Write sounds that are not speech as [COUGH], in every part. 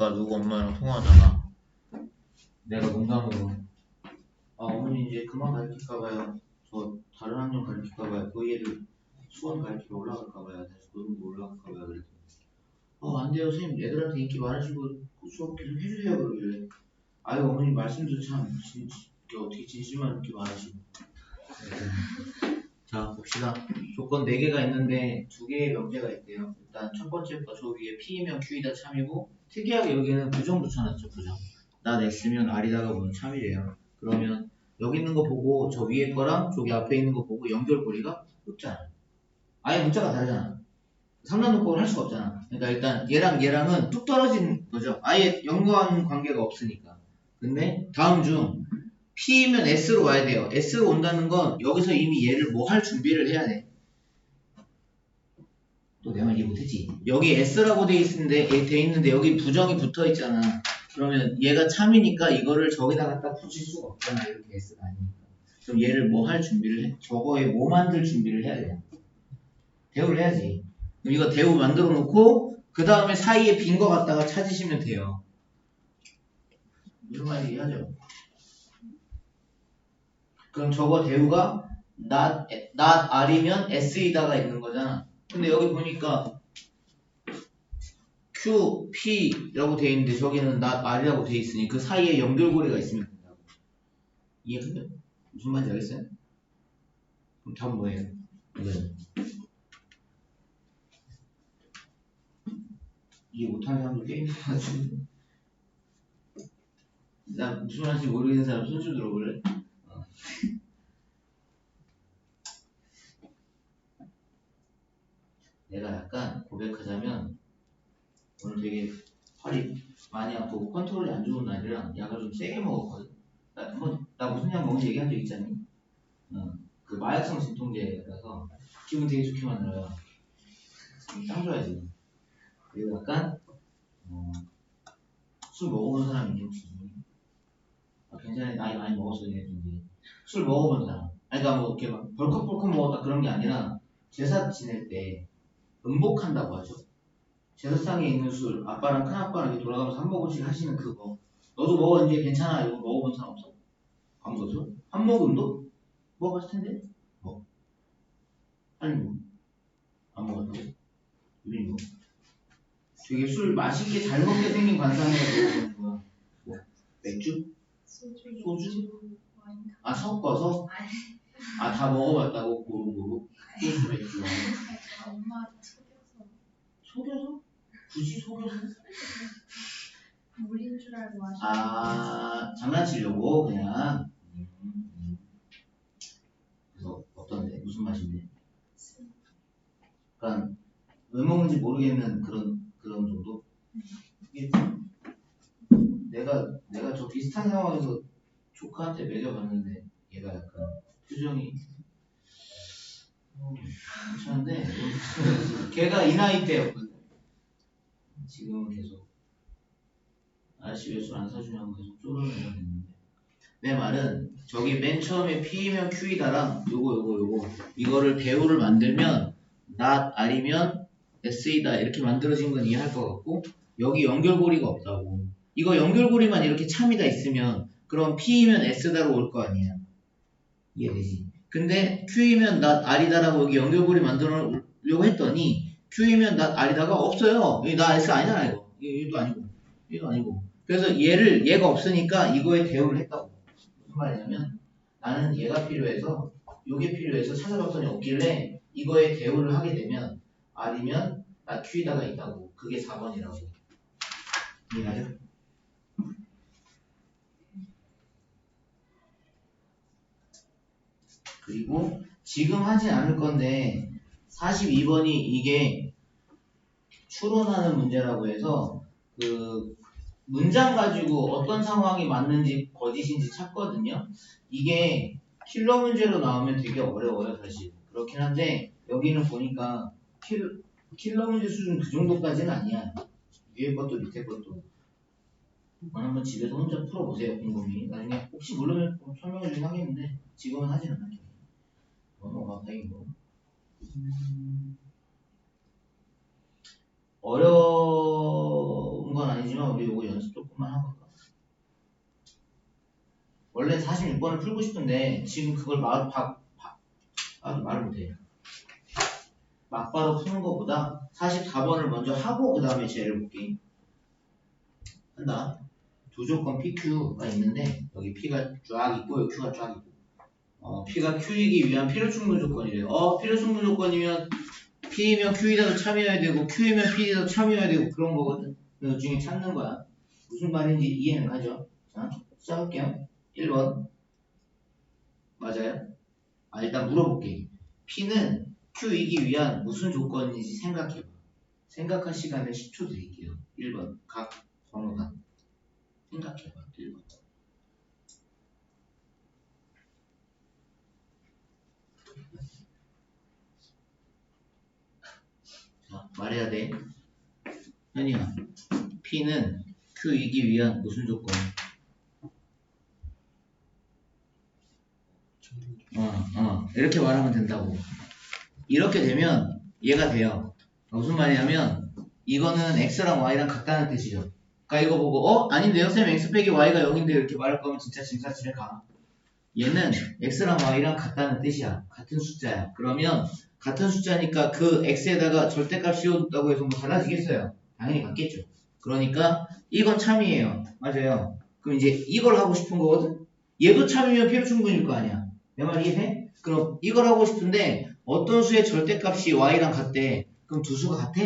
아까 누구 엄마랑 통화하다가 내가 농담으로 아 어머니 이제 그만 가르칠까봐요. 저 다른 학년 가르칠까봐요. 그 얘를 수원 가르치러 올라갈까봐요. 다시 노동부 올라갈까봐요. 그랬더니 어 안돼요. 선생님 애들한테 인기 많으시고 수업 계속 해주세요. 그러길래 아유 어머니 말씀도 참 진, 어떻게 진실만 이렇게 말하시고 자 봅시다. 조건 4개가 있는데 2개의 명제가 있대요. 일단 첫 번째 거저 위에 P이면 Q이다 참이고 특이하게 여기는 부정 붙여놨죠 부정. 난 X면 R이다가 보면 참이래요. 그러면 여기 있는 거 보고 저 위에 거랑 저기 앞에 있는 거 보고 연결고리가 없잖아. 아예 문자가 다르잖아. 3단 논법을 할 수가 없잖아. 그러니까 일단 얘랑 얘랑은 뚝 떨어진 거죠. 아예 연관 관계가 없으니까. 근데 다음 중 P면 S로 와야 돼요. S로 온다는 건 여기서 이미 얘를 뭐 할 준비를 해야 돼. 또내말 이해 못했지? 여기 S라고 돼 있는데 돼 있는데 여기 부정이 붙어 있잖아. 그러면 얘가 참이니까 이거를 저기다 갖다 붙일 수가 없잖아. 이렇게 S가 아니니까. 그럼 얘를 뭐 할 준비를 해? 저거에 뭐 만들 준비를 해야 돼. 대우를 해야지. 그럼 이거 대우 만들어 놓고 그 다음에 사이에 빈 거 갖다가 찾으시면 돼요. 무슨 말인지 이해하죠? 그럼 저거 대우가 not, not R이면 S이다가 있는 거잖아. 근데 여기 보니까 Q, P라고 돼 있는데 저기는 not R이라고 돼 있으니 그 사이에 연결고리가 있으면 된다고. 이해가요? 무슨 말인지 알겠어요? 그럼 답은 뭐예요? 이거요. 이해 못하는 사람도 꽤 있는 것 같은데. 나 무슨 말인지 모르겠는 사람 손 좀 들어볼래? 내가 약간 고백하자면 오늘 팔이 많이 아프고 컨트롤이 안 좋은 날이라 약을 좀 세게 먹었거든. 나, 뭐, 나 무슨 약 먹는지 얘기한 적 있잖니? 어, 그 마약성 진통제라서 기분 되게 좋게 만들어요. 짱 좋아야지. 그리고 약간 어, 술 먹어본 사람 있니 혹시? 아, 괜찮아 나이 많이 먹었어 얘네들이 술 먹어본 사람. 아니 그러니까 뭐 이렇게 막 벌컥벌컥 먹었다 그런 게 아니라 제사 지낼 때 음복한다고 하죠. 제사상에 있는 술, 아빠랑 큰아빠랑 이렇게 돌아가면서 한 모금씩 하시는 그거. 너도 먹어, 이제 괜찮아. 이거 먹어본 사람 없어? 안 먹었어? 한 모금도? 먹어봤을 텐데? 뭐? 아니, 뭐. 안 먹었다고? 유빈이 뭐? 되게 술 맛있게 잘 먹게 생긴 관상에 먹어보는 거야. 뭐? 맥주? 소주, 소주? 아, 섞어서? 아, 다 먹어봤다고? 고루고루? 소주, 맥주. 엄마 속여서 속여서? 굳이 속여서? 물인 줄 알고 하시는 아 장난치려고 그냥. 그래서 어떤데 무슨 맛인데 그러니까 왜 먹는지 모르겠는 그런 그런 정도 내가 내가 저 비슷한 상황에서 조카한테 먹여봤는데 얘가 약간 표정이 어, 괜찮은데 [LAUGHS] 걔가 이 나이 때였거든 지금은 계속 아저씨 왜 술 안 사주냐고 계속 쪼르는 됐는데. 내 말은 저기 맨 처음에 P이면 Q이다랑 요거 요거 요거 이거를 대우를 만들면 not R이면 S이다 이렇게 만들어진 건 이해할 것 같고 여기 연결고리가 없다고. 이거 연결고리만 이렇게 참이다 있으면 그럼 P이면 S다로 올 거 아니야. 이해되지? 근데 Q이면 not R이다라고 여기 연결고리 만들려고 했더니 Q이면 not R이다가 없어요 not S 아니잖아 이거 이거 아니고 이거 아니고 그래서 얘를 얘가 없으니까 이거에 대우를 했다고. 무슨 말이냐면 나는 얘가 필요해서 요게 필요해서 찾아봤더니 없길래 이거에 대우를 하게 되면 R이면 나 Q에다가 있다고. 그게 4번이라고. 이해가죠? 그리고 지금 하진 않을 건데 42번이 이게 추론하는 문제라고 해서 그 문장 가지고 어떤 상황이 맞는지 거짓인지 찾거든요. 이게 킬러 문제로 나오면 되게 어려워요, 사실. 그렇긴 한데 여기는 보니까 킬, 킬러 문제 수준 그 정도까지는 아니야. 위에 것도 밑에 것도. 한번 집에서 혼자 풀어보세요, 곰곰이. 나중에 혹시 모르면 뭐 설명을 주긴 하겠는데 지금은 하진 않을게요. 넘어가, 다행이고. 음, 어려운 건 아니지만 우리 이거 연습 조금만 갈까? 원래 46번을 풀고 싶은데 지금 그걸 막, 박, 박, 아, 말을 못해. 막바로 푸는 것보다 44번을 먼저 하고 그 다음에 쟤를 볼게. 한다. 두 조건 PQ가 있는데 여기 P가 쫙 있고 여기 Q가 쫙 있고 어, P가 Q이기 위한 필요 충분 조건이래요. 어, 필요 충분 조건이면 P이면 Q이라도 참여해야 되고 Q이면 P라도 참여해야 되고 그런 거거든. 그 중에 찾는 거야. 무슨 말인지 이해는 가죠? 자, 시작할게요. 1번. 맞아요? 아, 일단 물어볼게. P는 Q이기 위한 무슨 조건인지 생각해봐. 생각할 시간을 10초 드릴게요. 1번. 각 번호가. 생각해봐. 1번. 자, 말해야 돼. 현이야. P는 Q이기 위한 무슨 조건? 어, 어. 이렇게 말하면 된다고. 이렇게 되면 얘가 돼요. 무슨 말이냐면 이거는 x랑 y랑 같다는 뜻이죠. 그러니까 이거 보고 어? 아닌데요? 쌤 x 빼기 y가 0인데 이렇게 말할 거면 진짜 짐사집에 가. 얘는 x랑 y랑 같다는 뜻이야. 같은 숫자야. 그러면 같은 숫자니까 그 x에다가 절대값 씌워뒀다고 해서 뭐 달라지겠어요? 당연히 같겠죠. 그러니까 이건 참이에요. 맞아요. 그럼 이제 이걸 하고 싶은 거거든? 얘도 참이면 필요 충분일 거 아니야. 내 말 이해돼? 그럼 이걸 하고 싶은데 어떤 수의 절대값이 y랑 같대? 그럼 두 수가 같아?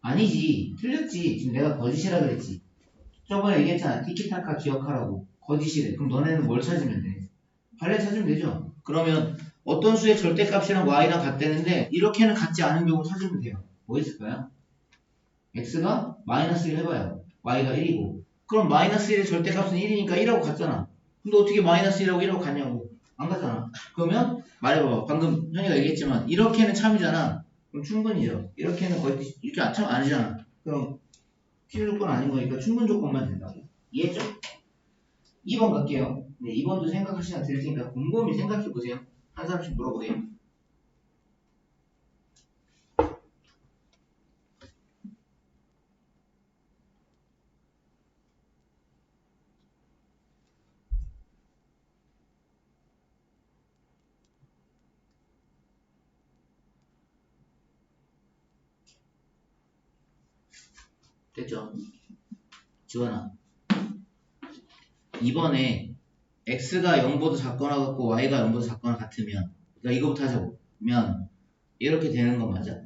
아니지. 틀렸지. 지금 내가 거짓이라 그랬지. 저번에 얘기했잖아. 티키타카 기억하라고. 거짓이래. 그럼 너네는 뭘 찾으면 돼? 발레 찾으면 되죠. 그러면 어떤 수의 절대값이랑 y랑 같다는데 이렇게는 같지 않은 경우 찾으면 돼요. 뭐 있을까요? x가 마이너스 1 해봐요. y가 1이고. 그럼 마이너스 1의 절대값은 1이니까 1하고 같잖아. 근데 어떻게 마이너스 1하고 1하고 같냐고. 안 같잖아. 그러면 말해봐봐. 방금 현이가 얘기했지만 이렇게는 참이잖아. 그럼 충분이죠. 이렇게는 거의 이렇게 안참 아니잖아. 그럼 필요 조건 아닌 거니까 충분 조건만 된다고. 이해했죠? 2번 갈게요. 네, 2번도 생각할 시간 드릴 테니까 곰곰이 생각해 보세요. 한 사람씩 물어보게요. 됐죠? 지원아. 이번에 x가 0보다 작거나 같고 y가 0보다 작거나 같으면 그러니까 이거부터 하자고. 면 이렇게 되는 거 맞아?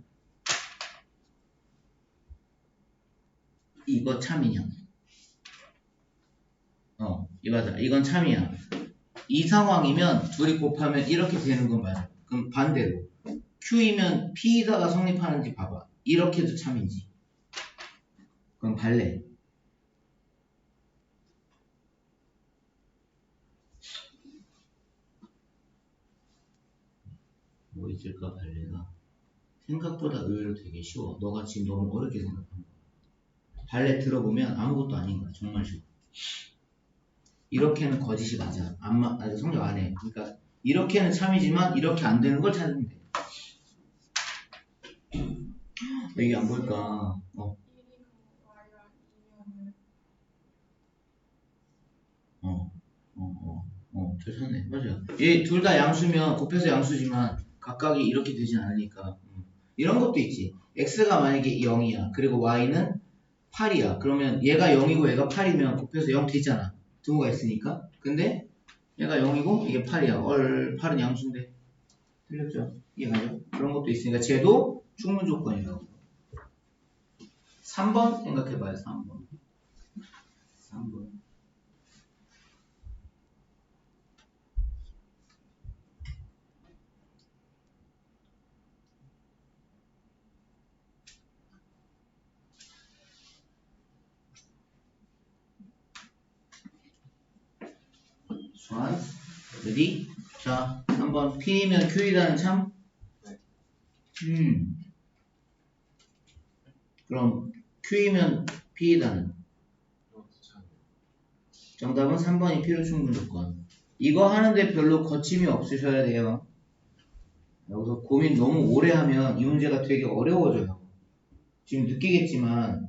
이거 참이냐? 어, 이거다. 이건 참이야. 이 상황이면 둘이 곱하면 이렇게 되는 건 맞아. 그럼 반대로 q이면 p다가 성립하는지 봐봐. 이렇게도 참인지. 그럼 발레. 뭐 있을까 발레가 생각보다 의외로 되게 쉬워. 너가 지금 너무 어렵게 생각한 거야. 발레 들어보면 아무것도 아닌 거야. 정말 쉬워. 이렇게는 거짓이 맞아. 안 마, 아직 성적 안 해. 그러니까 이렇게는 참이지만 이렇게 안 되는 걸 찾으면 돼. 이게 안 보일까? 어, 1이 y가 2면은 어, 어, 어, 어, 잘 찾네. 맞아요. 얘 둘 다 양수면 곱해서 양수지만 각각이 이렇게 되진 않으니까. 음. 이런 것도 있지. x가 만약에 0이야. 그리고 y는 8이야. 그러면 얘가 0이고 얘가 8이면 곱해서 0 되잖아. 등호가 있으니까. 근데 얘가 0이고 이게 8이야. 얼 8은 양수인데. 틀렸죠? 이해가죠? 그런 것도 있으니까 쟤도 충분 조건이라고. 3번 생각해봐요. 3번. 3번. 수완 레디 자 한번 P면 Q이라는 참 음. 그럼 Q이면 P이다는 정답은 3번이 필요 충분 조건 이거 하는데 별로 거침이 없으셔야 돼요 여기서 고민 너무 오래 하면 이 문제가 되게 어려워져요 지금 느끼겠지만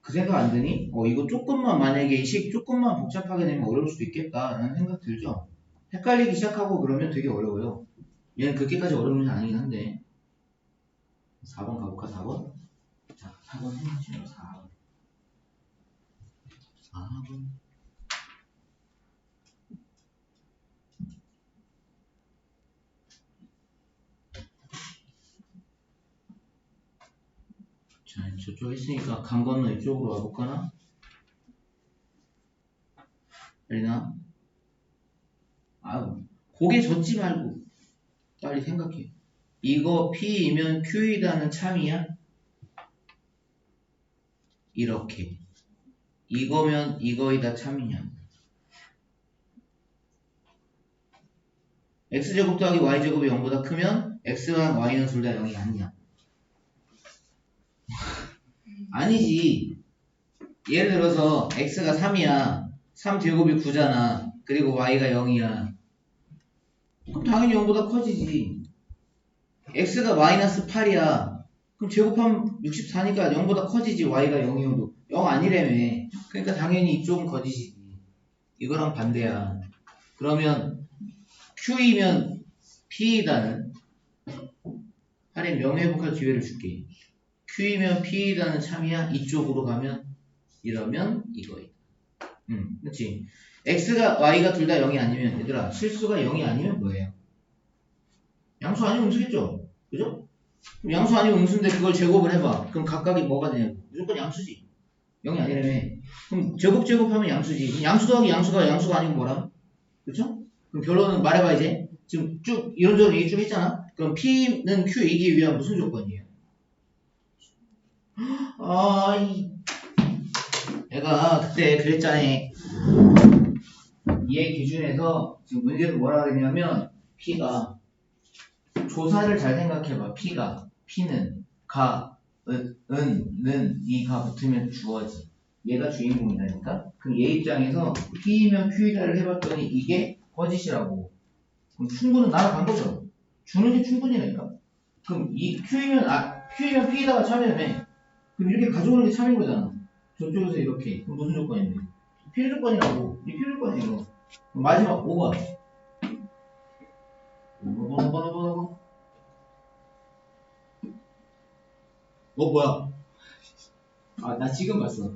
그 생각 안 드니? 어, 이거 조금만 만약에 이 식 조금만 복잡하게 되면 어려울 수도 있겠다라는 생각 들죠? 헷갈리기 시작하고 그러면 되게 어려워요. 얘는 그렇게까지 어려운 문제 아니긴 한데. 4번 가볼까, 4번? 자, 4번 해보시죠, 4번. 4번. 자, 저쪽 했으니까 강 건너 이쪽으로 와볼까나? 빨리나? 아유, 고개 젓지 말고 빨리 생각해. 이거 P이면 Q이다는 참이야? 이렇게. 이거면 이거이다 참이냐? x제곱 더하기 y제곱이 0보다 크면 x랑 y는 둘 다 0이 아니냐? [LAUGHS] 아니지. 예를 들어서 x가 3이야. 3제곱이 9잖아. 그리고 y가 0이야. 그럼 당연히 0보다 커지지. x가 마이너스 8이야. 그럼 제곱하면 64니까 0보다 커지지. y가 0이어도. 0 아니라며. 그러니까 당연히 이쪽은 커지지. 이거랑 반대야. 그러면 q이면 p이다는 할인 명예회복할 기회를 줄게. Q이면 P이라는 참이야. 이쪽으로 가면 이러면 이거야. 음, 그렇지. X가 Y가 둘 다 0이 아니면 얘들아 실수가 0이 아니면 뭐예요? 양수 아니면 음수겠죠? 그죠? 그럼 양수 아니면 음수인데 그걸 제곱을 해봐. 그럼 각각이 뭐가 되냐고. 무조건 양수지. 0이 아니라며. 그럼 제곱 제곱하면 양수지. 그럼 양수 더하기 양수가 양수가 아니고 뭐라? 그렇죠? 그럼 결론은 말해봐 이제. 지금 쭉 이런저런 얘기 쭉 했잖아. 그럼 P는 Q이기 위한 무슨 조건이에요? 아, 이, 내가 그때 그랬잖아. 얘 기준에서 지금 문제에서 뭐라 그랬냐면, P가, 조사를 잘 생각해봐. P가, P는, 가, 은, 은, 는, 이가 붙으면 주어지. 얘가 주인공이라니까? 그럼 얘 입장에서 P이면 Q이다를 해봤더니 이게 거짓이라고. 그럼 충분은 날아간 거죠. 주는 게 충분이라니까? 그럼 이 Q이면, 아, Q이면 P이다가 참여해. 그럼 이렇게 가져오는 게 참인 거잖아. 저쪽에서 이렇게. 그럼 무슨 조건인데? 필요 조건이라고. 이 필요 조건이야, 이거. 그럼 마지막 5번. 5번, 5번, 5번, 5번. 어, 뭐야? 아, 나 지금 봤어. 어,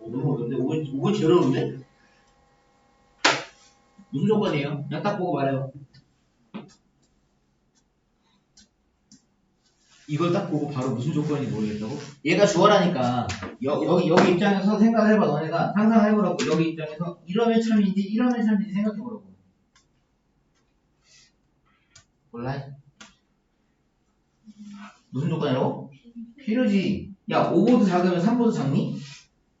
너무 어려운데? 5번, 5번 제일 어려운데? 무슨 조건이에요? 그냥 딱 보고 말해요. 이걸 딱 보고 바로 무슨 조건인지 모르겠다고? 얘가 주어라니까 여, 여기 여기 입장에서 생각을 해봐 너네가 상상을 해보라고 여기 입장에서 이러면 참인지 이러면 참인지 생각해보라고 몰라? 무슨 조건이라고? 필요지 야 5보드 작으면 3보드 작니?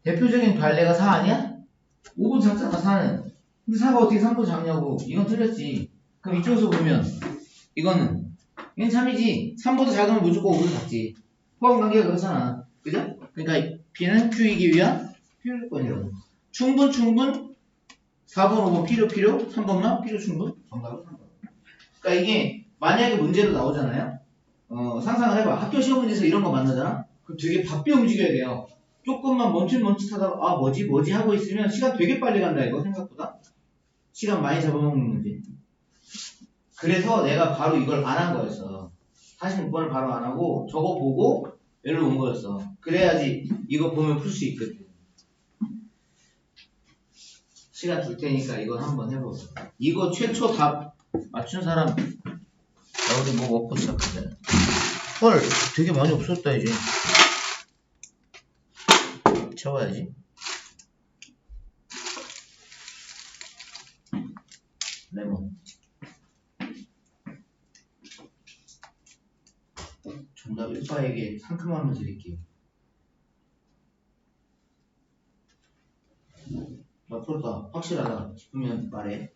대표적인 발레가 4 아니야? 5보드 작잖아 4는 근데 4가 어떻게 3보드 작냐고 이건 틀렸지 그럼 이쪽에서 보면 이거는 얘는 참이지. 3보다 작으면 무조건 5보다 작지. 포함 관계가 그렇잖아. 그죠? 그러니까 B는 Q이기 위한 필요 조건이라고. 충분, 충분. 4번, 5번 필요, 필요. 3번만 필요, 충분. 정답은 3번. 그러니까 이게 만약에 문제로 나오잖아요. 어, 상상을 해봐. 학교 시험 문제에서 이런 거 만나잖아? 그럼 되게 바삐 움직여야 돼요. 조금만 멈칫멈칫 하다가 아 뭐지 뭐지 하고 있으면 시간 되게 빨리 간다 이거 생각보다. 시간 많이 잡아먹는 문제. 그래서 내가 바로 이걸 안 한 거였어. 46번을 바로 안 하고 저거 보고 여기로 온 거였어. 그래야지 이거 보면 풀 수 있거든. 시간 줄 테니까 이거 한번 해보자. 이거 최초 답 맞춘 사람 여기 뭐 먹고 시작하자. 헐 되게 많이 없었다 이제. 채워야지. 레몬. 1파에게 상큼함을 드릴게요. 나 풀었다. 확실하다 싶으면 말해.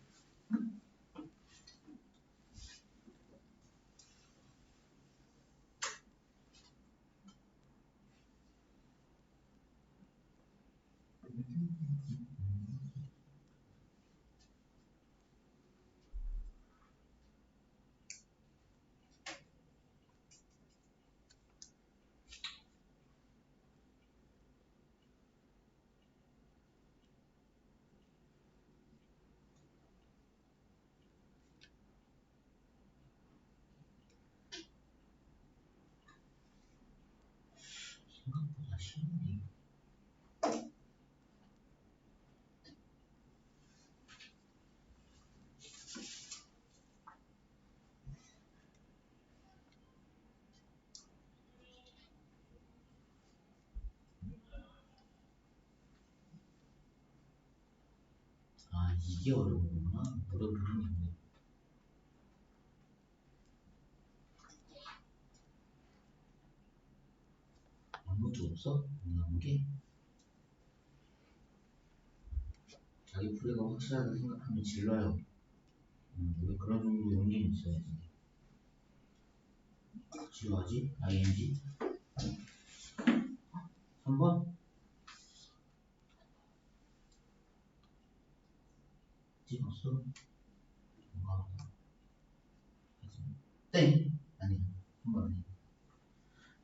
이게 어려운 거구나. 어려운 부분이 있네. 아무것도 없어? 나온 게? 자기 풀이가 확실하다 생각하면 질러요. 음, 그런 정도 용기는 있어야지. 지루하지? ing? 3번? 찍었어? 뭔가 땡! 아니야. 3번 아니야.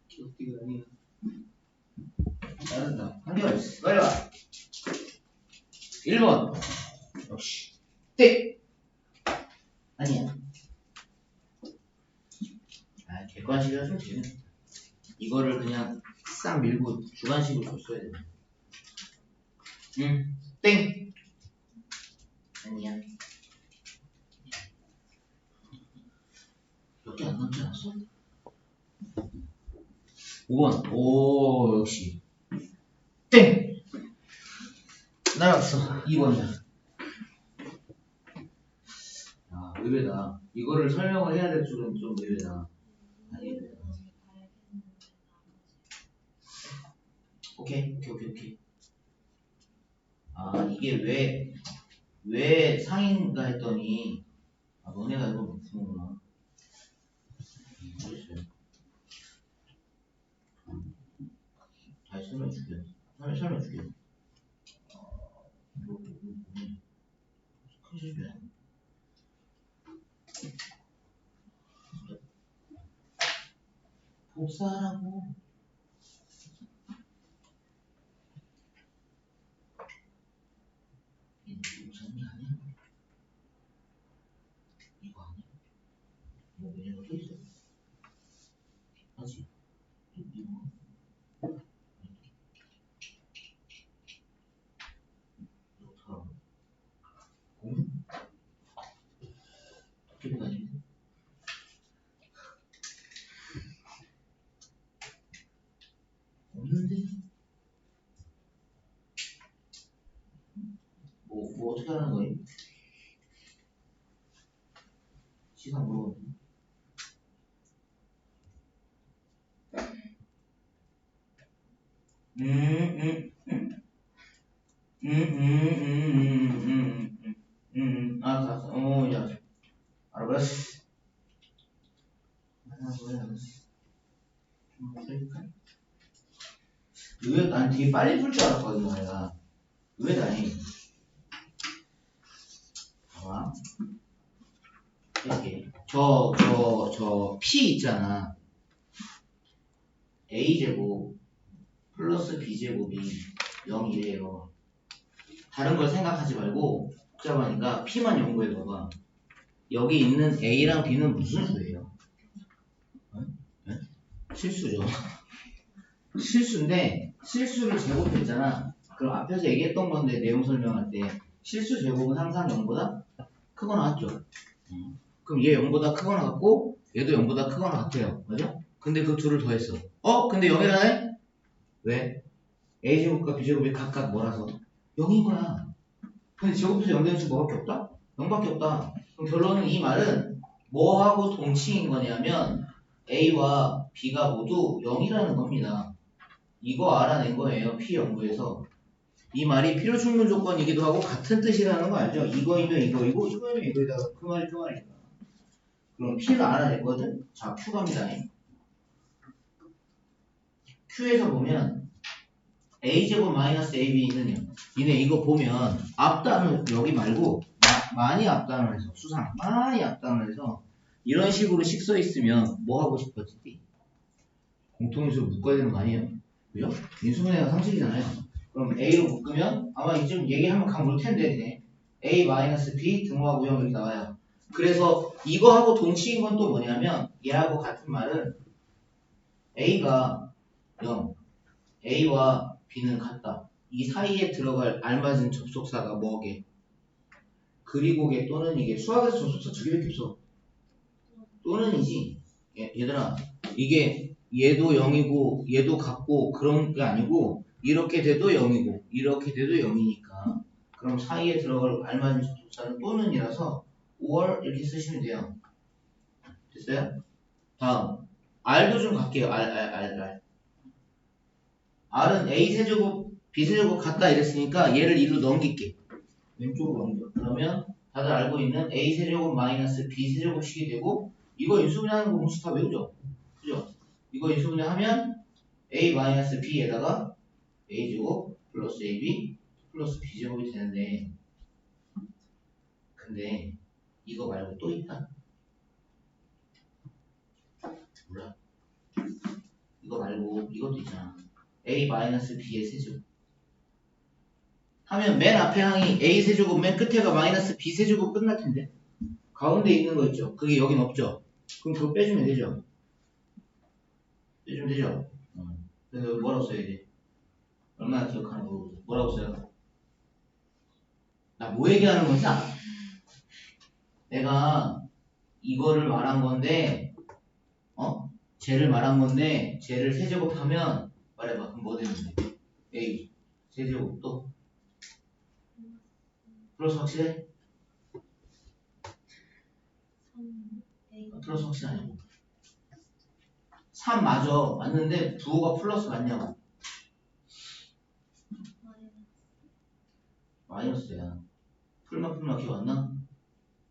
기억기가 아니야. 잘한다. 한결 빨리 와. 1번. 역시. 땡! 아니야. 아, 객관식이라 좀 재밌다. 이거를 그냥 싹 밀고 주관식으로 줬어야 돼. 응. 땡! 아니야. 몇 개 안 남지 않았어? 5번. 오, 역시. 땡! 날았어. 2번이야. 아, 의외다. 이거를 설명을 해야 될 줄은 좀 의외다. 아니, 오케이, 오케이, 오케이, 오케이. 아, 이게 왜, 왜 상인가 했더니, 아, 너네가 이걸 못. 음, 알겠어요. 다시 설명 줄게요. 설명, 설명 줄게요. 어, 이거, 이거, 이거, 큰 실수야. 복사라고. 이거 복사는 게 아니야? 이거 아니야? 뭐 왜냐면 또 있어? 하지? 이거 이렇다. 공? 도깨비가 아닌데? 없는데? 뭐, 뭐 어떻게 하는 거임? 시간 뭐 음, 음, 음. 음, 음, 음, 음, 음, 음, 음, 알았어, 알았어. 어, 야. 알아봤어. 알았어, 알았어. 좀 풀릴까? 의외, 난 되게 빨리 풀 줄 알았거든, 내가. 의외다니. 봐봐. 이렇게. 저, 저, 저, P 있잖아. A제곱 플러스 B제곱이 0이래요. 다른 걸 생각하지 말고 복잡하니까 P만 연구해 봐봐. 여기 있는 A랑 B는 무슨 수예요? 어? 네? 실수죠. [LAUGHS] 실수인데 실수를 제곱했잖아. 그럼 앞에서 얘기했던 건데 내용 설명할 때 실수 제곱은 항상 0보다 크거나 같죠. 음. 그럼 얘 0보다 크거나 같고 얘도 0보다 크거나 같아요. 맞아? 근데 그 둘을 더했어. 어? 근데 0이라네? 왜? A제곱과 B제곱이 각각 뭐라서? 0인 거야. 근데 제곱해서 0 되는 수 뭐밖에 없다? 0밖에 없다. 그럼 결론은 이 말은 뭐하고 동치인 거냐면 A와 B가 모두 0이라는 겁니다. 이거 알아낸 거예요. P 연구에서. 이 말이 필요 충분 조건이기도 하고 같은 뜻이라는 거 알죠? 이거이면 이거이고 이거이면 이거이다. 그 말이 그 말이다. 그럼 P를 알아냈거든? 자, Q 갑니다. Q에서 보면 A제곱 마이너스 AB는 0. 니네 이거 보면 앞단을 여기 말고 마- 많이 앞단을 해서 수상 많이 앞단을 해서 이런 식으로 식써 있으면 뭐 하고 싶었지? 공통인수로 묶어야 되는 거 아니에요? 그죠? 인수분해가 상식이잖아요. 그럼 A로 묶으면 아마 이쯤 얘기하면 감 올 텐데 네. A 마이너스 B 등호하고 0 이렇게 나와요. 그래서 이거하고 동치인 건 또 뭐냐면 얘하고 같은 말은 A가 0, A와 B는 같다. 이 사이에 들어갈 알맞은 접속사가 뭐게? 그리고게 또는 이게 수학에서 접속사 두 개밖에 없어. 또는이지. 얘, 얘들아 이게 얘도 0이고 얘도 같고 그런 게 아니고 이렇게 돼도 0이고 이렇게 돼도 0이니까 그럼 사이에 들어갈 알맞은 접속사는 또는이라서 5월 이렇게 쓰시면 돼요. 됐어요? 다음 R도 좀 갈게요. R, R, R, R. R은 A 세제곱, B 세제곱 같다 이랬으니까 얘를 2로 넘길게. 왼쪽으로 넘겨. 그러면 다들 알고 있는 A 세제곱 마이너스 B 세제곱식이 되고 이거 인수분해하는 거 공식 다 외우죠? 그죠? 이거 인수분해하면 A 마이너스 B에다가 A 제곱 플러스 AB 플러스 B 제곱이 되는데 근데 이거 말고 또 있다? 몰라? 이거 말고 이것도 있잖아. A 마이너스 B의 세제곱. 하면 맨 앞에 항이 A 세제곱 맨 끝에가 마이너스 B 세제곱 끝날 텐데 가운데 있는 거 있죠? 그게 여긴 없죠? 그럼 그거 빼주면 되죠? 빼주면 되죠? 어. 그래서 뭐라고 써야지? 얼마나 기억하는 거 뭐라고 써요? 나뭐 얘기하는 건지 알아? 내가 이거를 말한 건데 어? 쟤를 말한 건데 쟤를 세제곱하면 말해봐 그럼 뭐 되는데? A 세제곱 또 플러스 확실해? 어, 플러스 확실하냐고 3 맞아 맞는데 부호가 플러스 맞냐고 마이너스야 풀만 풀만 기억 안 나?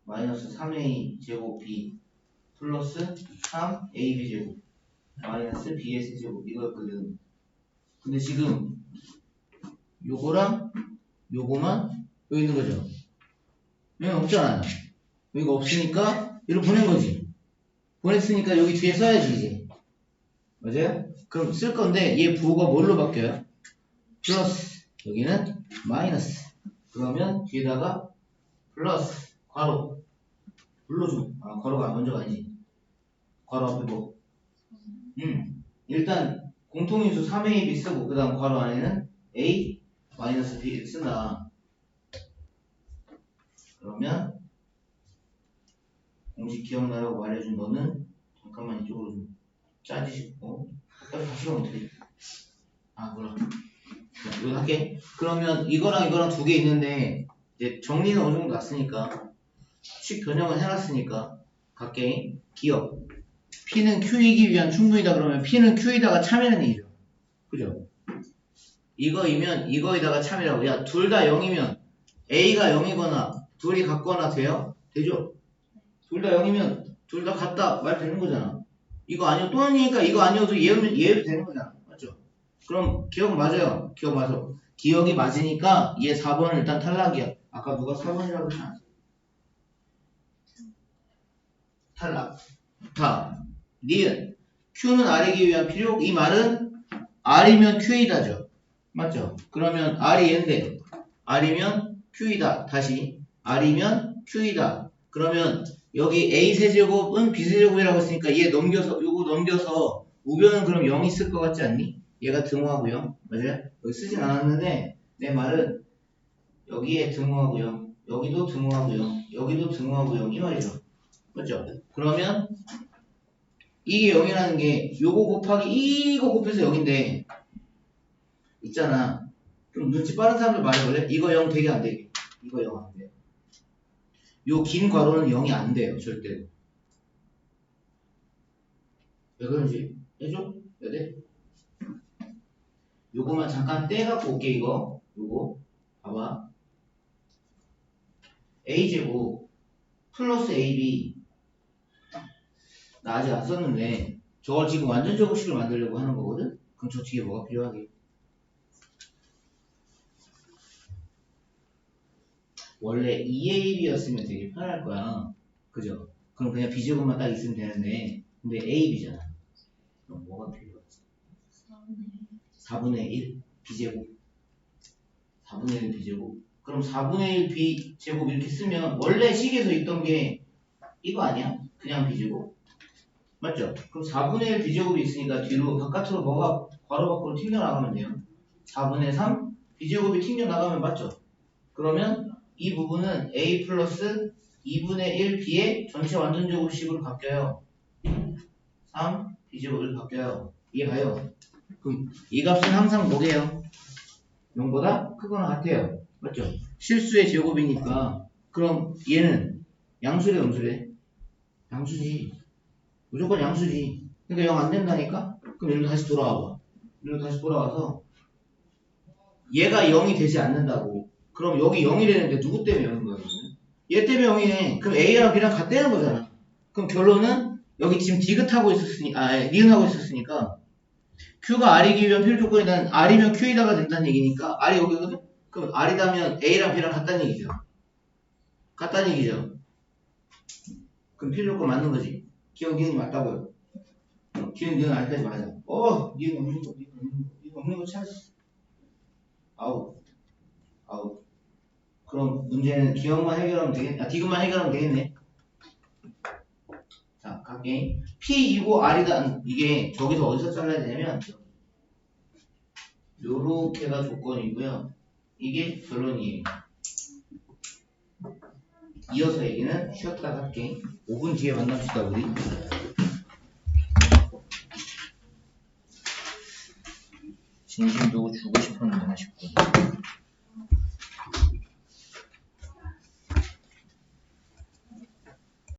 마이너스 3a 제곱 b 플러스 3ab 제곱 마이너스 bs 제곱 이거였거든. 근데 지금 요거랑 요거만 여기 있는 거죠? 여기 없잖아요? 여기가 없으니까 이렇게 보낸 거지. 보냈으니까 여기 뒤에 써야지 이제. 맞아요? 그럼 쓸 건데 얘 부호가 뭘로 바뀌어요? 플러스 여기는 마이너스. 그러면 뒤에다가 플러스 괄호 불러줘 아 괄호가. 먼저가 아니지. 괄호 앞에 뭐 음, 일단 공통인수 3ab 쓰고 그 다음 괄호 안에는 a 마이너스 b 를 쓴다. 그러면 공식 기억나라고 말해준 너는 잠깐만 이쪽으로 좀 짜지시고 빨리 다시 가면 어떻게 아 몰라 자, 이거 할게. 그러면 이거랑 이거랑 두 개 있는데 이제 정리는 어느 정도 났으니까 식 변형을 해놨으니까 각개인 기억 P는 Q이기 위한 충분이다 그러면 P는 Q이다가 참이라는 얘기죠 그죠? 이거이면 이거에다가 참이라고 야 둘 다 0이면 A가 0이거나 둘이 같거나 돼요? 되죠? 둘 다 0이면 둘 다 같다 말 되는 거잖아 이거 아니고 또는이니까 이거 아니어도 얘면 얘도 되는 거잖아 맞죠? 그럼 기억 맞아요 기억 맞아 기억이 맞으니까 얘 4번은 일단 탈락이야 아까 누가 4번이라고 했지 않았어? 탈락. 다음 니은. Q는 R이기 위한 필요 이 말은 R이면 Q이다죠. 맞죠? 그러면 R이 얘인데 R이면 Q이다. 다시. R이면 Q이다. 그러면 여기 A 세제곱은 B 세제곱이라고 했으니까 얘 넘겨서 요거 넘겨서 우변은 그럼 0 있을 것 같지 않니? 얘가 등호하고 0 맞아요? 여기 쓰진 않았는데 내 말은 여기에 등호하고 0 여기도 등호하고 0 여기도 등호하고 0이 말이죠 맞죠? 그러면 이게 0이라는 게 요거 곱하기 이거 곱해서 0인데 있잖아 좀 눈치 빠른 사람들 말해볼래? 이거 0 되게 안 되게 이거 0 안 돼요 요 긴 괄호는 0이 안 돼요 절대로 왜 그런지 해줘? 왜 돼? 요거만 잠깐 떼갖고 올게 이거 요거 봐봐 a제곱 플러스 ab 나 아직 안 썼는데 저걸 지금 완전 제곱식을 만들려고 하는 거거든? 그럼 저 뒤에 뭐가 필요하게? 원래 2ab였으면 되게 편할 거야 그죠? 그럼 그냥 b제곱만 딱 있으면 되는데 근데 ab잖아 그럼 뭐가 필요하지? 4분의 1 b제곱 4분의 1 b제곱 그럼 4분의 1 b제곱 이렇게 쓰면 원래 식에서 있던 게 이거 아니야? 그냥 b제곱 맞죠? 그럼 4분의 1 b제곱이 있으니까 뒤로 바깥으로 뭐가 괄호 밖으로 튕겨나가면 돼요 4분의 3 b제곱이 튕겨나가면 맞죠? 그러면 이 부분은 a 플러스 2분의 1 b의 전체 완전 제곱식으로 바뀌어요 3 b제곱으로 바뀌어요 이해 가요? 그럼 이 값은 항상 뭐게요? 0보다 크거나 같아요 맞죠? 실수의 제곱이니까 그럼 얘는 양수래 음수래? 양수지. 무조건 양수지. 그러니까 0 안 된다니까? 그럼 일로 다시 돌아와 봐. 일로 다시 돌아와서 얘가 0이 되지 않는다고. 그럼 여기 0이 되는데 누구 때문에 0인 거야? 그러면? 얘 때문에 0이네. 그럼 A랑 B랑 같다는 거잖아. 그럼 결론은 여기 지금 디귿하고 있었으니까, 아, 니은하고 있었으니까 Q가 R이기 위한 필요 조건이 난 R이면 Q이다가 된다는 얘기니까 R이 여기거든? 그럼 R이다면 A랑 B랑 같다는 얘기죠. 같다는 얘기죠. 그럼 필요 조건 맞는 거지. 기억 니은이 맞다고요. 어, 기억 니은 알까지 맞아. 어, 니은 없는 거, 니은 없는 거, 니은 없는 거 찾았어. 아우, 아우. 그럼 문제는 기억만 해결하면 되겠네. 아, 디귿만 해결하면 되겠네. 자, 갈게. P이고 R이다. 이게 저기서 어디서 잘라야 되냐면, 요렇게가 조건이고요. 이게 결론이에요. 이어서 얘기는 쉬었다 할게. 5분 뒤에 만납시다, 우리. 진심도 주고 싶었는데, 싶고.